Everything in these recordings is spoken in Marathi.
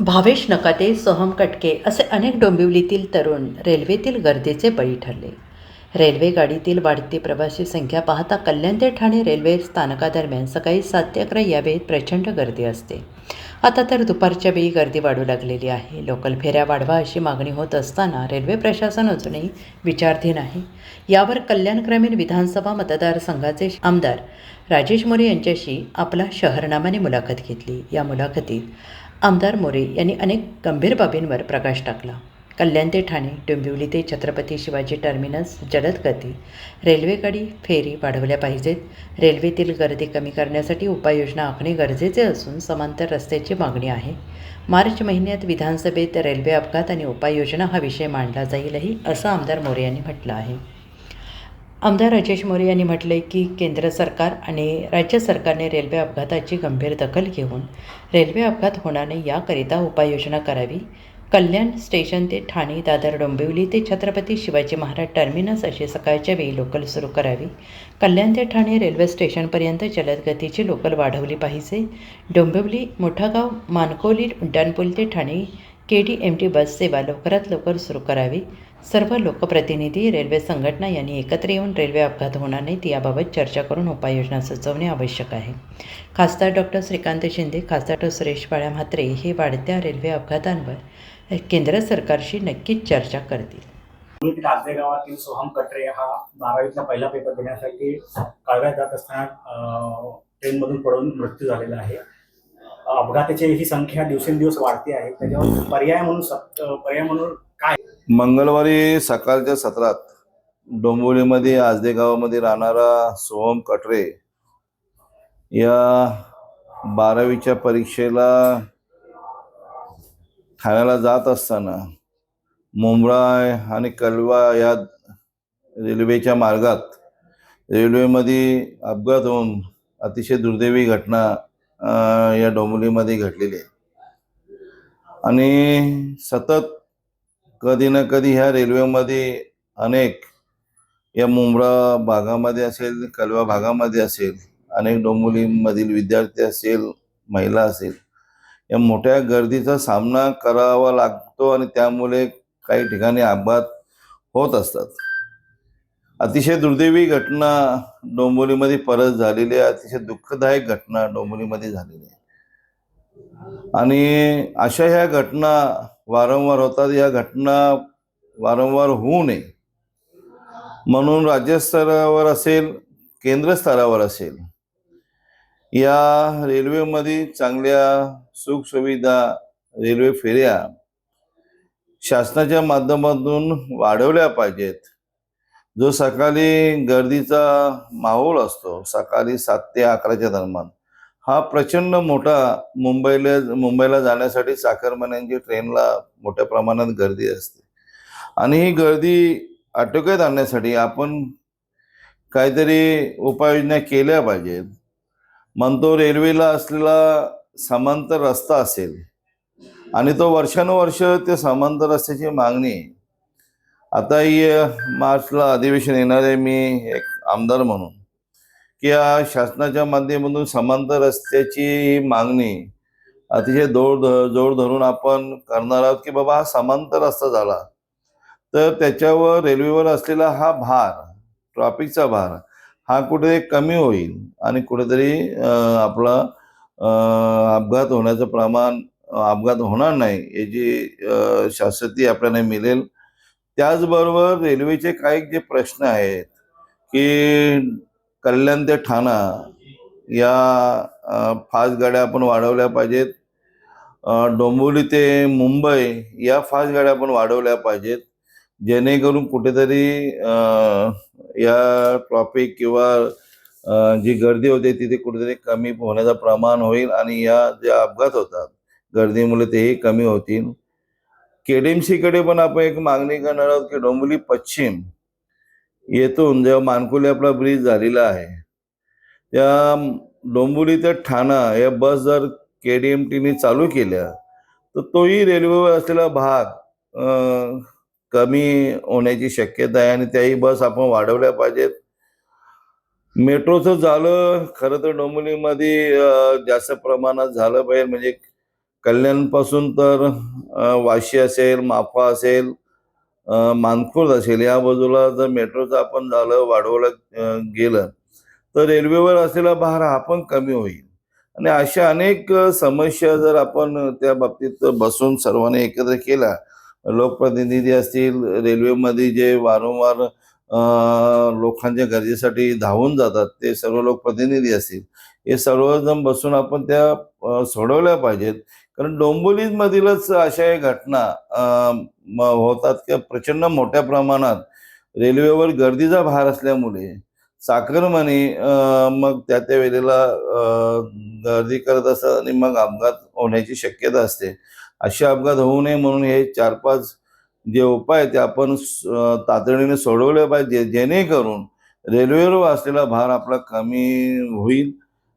भावेश नकाते सोहम कटके असे अनेक डोंबिवलीतील तरुण रेल्वेतील गर्दीचे बळी ठरले. रेल्वे गाडीतील वाढती प्रवासी संख्या पाहता कल्याण ते ठाणे रेल्वे स्थानकादरम्यान सकाळी सात ते अकरा या वेळेत प्रचंड गर्दी असते. आता तर दुपारच्या वेळी गर्दी वाढू लागलेली आहे. लोकल फेऱ्या वाढवा अशी मागणी होत असताना रेल्वे प्रशासन अजूनही विचारधीन आहे. यावर कल्याण ग्रामीण विधानसभा मतदारसंघाचे आमदार राजेश मोरे यांच्याशी आपला शहरनामाने मुलाखत घेतली. या मुलाखतीत आमदार मोरे यांनी अनेक गंभीर बाबींवर प्रकाश टाकला. कल्याण ते ठाणे डोंबिवली ते छत्रपती शिवाजी टर्मिनस जलद गती रेल्वेगाडी फेरी वाढवल्या पाहिजेत. रेल्वेतील गर्दी कमी करण्यासाठी उपाययोजना आखणे गरजेचे असून समांतर रस्त्याची मागणी आहे. मार्च महिन्यात विधानसभेत रेल्वे अपघात आणि उपाययोजना हा विषय मांडला जाईलही असं आमदार मोरे यांनी म्हटलं आहे. आमदार राजेश मोरे यांनी म्हटले की केंद्र सरकार आणि राज्य सरकारने रेल्वे अपघाताची गंभीर दखल घेऊन रेल्वे अपघात होणार नाही याकरिता उपाययोजना करावी. कल्याण स्टेशन ते ठाणे दादर डोंबिवली ते छत्रपती शिवाजी महाराज टर्मिनस अशी सकाळच्या वेळी लोकल सुरू करावी. कल्याण ते ठाणे रेल्वे स्टेशनपर्यंत जलद गतीची लोकल वाढवली पाहिजे. डोंबिवली मोठागाव मानकोली उड्डाणपूल ते Thane K D M T bus सेवा लवकरात लवकर सुरू करावी. सर्व लोकप्रतिनिधी रेल्वे संघटना यांनी एकत्र येऊन रेल्वे अपघात होणार नाहीत याबाबत चर्चा करून उपाययोजना सुचवणे आवश्यक आहे. खासदार डॉक्टर श्रीकांत शिंदे खासदार डॉ. सुरेश बाळ्या म्हात्रे हे वाढत्या रेल्वे अपघातांवर केंद्र सरकारशी नक्कीच चर्चा करतील. गावातील सोहम कटरे हा बारावीचा पहिला पेपर देण्यासाठी काळव्यात जात असताना ट्रेनमधून पडून मृत्यू झालेला आहे. अपघाताची ही संख्या दिवसेंदिवस वाढते आहे. त्याच्यावर पर्याय म्हणून पर्याय म्हणून काय? मंगळवारी सकाळच्या सत्रात डोंबिवलीमध्ये आजदे गावामध्ये राहणारा सोहम कटरे या बारावीच्या परीक्षेला ठाण्याला जात असताना मुंबळा आणि कलवा या रेल्वेच्या मार्गात रेल्वेमध्ये अपघात होऊन अतिशय दुर्दैवी घटना या डोंबिवलीमध्ये घडलेली आहे. आणि सतत कधी ना कधी ह्या रेल्वेमध्ये अनेक या मुंब्रा भागामध्ये असेल कलवा भागामध्ये असेल अनेक डोंबोलीमधील विद्यार्थी असेल महिला असेल या मोठ्या गर्दीचा सामना करावा लागतो आणि त्यामुळे काही ठिकाणी अपघात होत असतात. अतिशय दुर्दैवी घटना डोंबोलीमध्ये परत झालेली आहे. अतिशय दुःखदायक घटना डोंबोलीमध्ये झालेली आहे. आणि अशा ह्या घटना वारंवार होतात. या घटना वारंवार होऊ नये. म्हणून राज्यस्तरावर असेल केंद्र स्तरावर असेल या रेल्वेमध्ये चांगल्या सुखसुविधा रेल्वे फेऱ्या शासनाच्या माध्यमातून वाढवल्या पाहिजेत. जो सकाळी गर्दीचा माहोल असतो सकाळी सात ते अकराच्या दरम्यान हा प्रचंड मोठा मुंबईला मुंबईला जाण्यासाठी चाकरमान्यांची ट्रेनला मोठ्या प्रमाणात गर्दी असते. आणि ही गर्दी आटोक्यात आणण्यासाठी आपण काहीतरी उपाययोजना केल्या पाहिजेत. म्हणतो रेल्वेला असलेला समांतर रस्ता असेल आणि तो वर्षानुवर्ष ते समांतर रस्त्याची मागणी आता ही मार्चला अधिवेशन येणार आहे मी एक आमदार म्हणून. की या शासनाच्या माध्यमातून समांतर रस्त्याची ही मागणी अतिशय जोड जोड धरून आपण करणार आहोत की बाबा हा समांतर रस्ता झाला. तर त्याच्यावर रेल्वेवर असलेला हा भार ट्रॉफिकचा भार हा कुठे कमी होईल आणि कुठेतरी आपला अपघात होण्याचं प्रमाण अपघात होणार नाही याची शाश्वती आपल्याला मिळेल. त्याचबरोबर रेल्वेचे काही जे प्रश्न आहेत की कल्याण ते ठाणा या फास्ट गाड्या आपण वाढवल्या पाहिजेत. डोंबिवली ते मुंबई या फास्ट गाड्या आपण वाढवल्या पाहिजेत. जेणेकरून कुठेतरी या ट्रॉफिक किंवा जी गर्दी होते तिथे कुठेतरी कमी होण्याचं प्रमाण होईल आणि या ज्या अपघात होतात गर्दीमुळे तेही कमी होतील. केडीएमसी कडे पण आपण एक मागणी करणार आहोत की डोंबिवली पश्चिम येथून जेव्हा मानकुली आपला ब्रिज झालेला आहे त्या डोंबुली ते ठाणा या बस जर के डी एम टीने चालू केल्या तर तोही रेल्वेवर असलेला भाग कमी होण्याची शक्यता आहे आणि त्याही बस आपण वाढवल्या पाहिजेत. मेट्रोचं झालं खरं तर डोंबिवलीमध्ये जास्त प्रमाणात झालं पाहिजे. म्हणजे कल्याणपासून तर वाशी असेल माफा असेल मानखुर्द असेल. या बाजूला जर मेट्रोचं आपण झालं वाढवलं गेलं तर रेल्वेवर असलेला भार हा पण कमी होईल. आणि अशा अनेक समस्या जर आपण त्या बाबतीत बसून सर्वांनी एकत्र केला लोकप्रतिनिधी असतील रेल्वेमध्ये जे वारंवार लोकांच्या गरजेसाठी धावून जातात ते सर्व लोकप्रतिनिधी असतील हे सर्वजण बसून आपण त्या सोडवल्या पाहिजेत. कारण डोंबिवलीमधीलच अशा या घटना होतात की प्रचंड मोठ्या प्रमाणात रेल्वेवर गर्दीचा भार असल्यामुळे चाकरमानी मग त्या त्या वेळेला गर्दी करत असतात आणि मग अपघात होण्याची शक्यता असते. असे अपघात होऊ नये म्हणून हे चार पाच जे उपाय ते आपण तातडीने सोडवले पाहिजे. जेणेकरून रेल्वेवर असलेला भार आपला कमी होईल.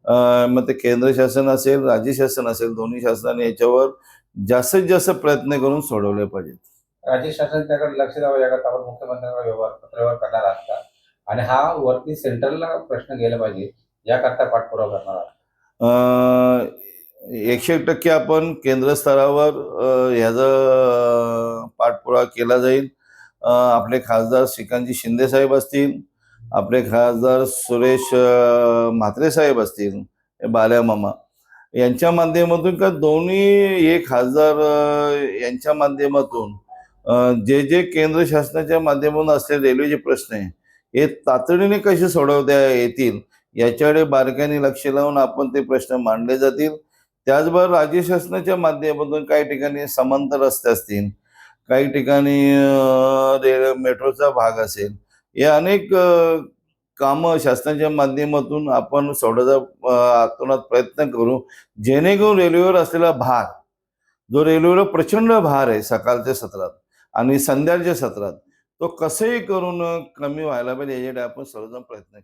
मग ते केंद्र शासन असेल राज्य शासन असेल दोन्ही शासनाने याच्यावर जास्तीत जास्त प्रयत्न करून सोडवले पाहिजेत. राज्य शासन त्याकडे लक्ष द्यावं याकरता आपण मुख्यमंत्र्यांना व्यवहार पत्रव्यवहार करणार आहात. का आणि हा वरती सेंट्रलला प्रश्न गेला पाहिजे याकरता पाठपुरावा करणार आहात. एकशे एक टक्के आपण केंद्र स्तरावर ह्याचा पाठपुरावा केला जाईल. आपले खासदार श्रीकांतजी शिंदे साहेब असतील आपले खासदार सुरेश म्हात्रे साहेब असतील बाल्या मामा. यांच्या माध्यमातून का दोन्ही हे खासदार यांच्या माध्यमातून जे जे केंद्र शासनाच्या माध्यमातून असलेले रेल्वेचे प्रश्न आहे हे तातडीने कसे सोडवता येतील याच्याकडे बारकाईने लक्ष लावून आपण ते प्रश्न मांडले जातील. त्याचबरोबर राज्य शासनाच्या माध्यमातून काही ठिकाणी समांतर रस्ते असतील काही ठिकाणी अं, मेट्रोचा भाग असेल हे अनेक कामं शासनाच्या माध्यमातून आपण सोडायचा आतोनात प्रयत्न करू. जेणेकरून रेल्वेवर असलेला भार जो रेल्वेवर प्रचंड भार आहे सकाळच्या सत्रात आणि संध्याच्या सत्रात तो कसंही करून कमी व्हायला पाहिजे याच्यासाठी आपण सर्वजण प्रयत्न करू.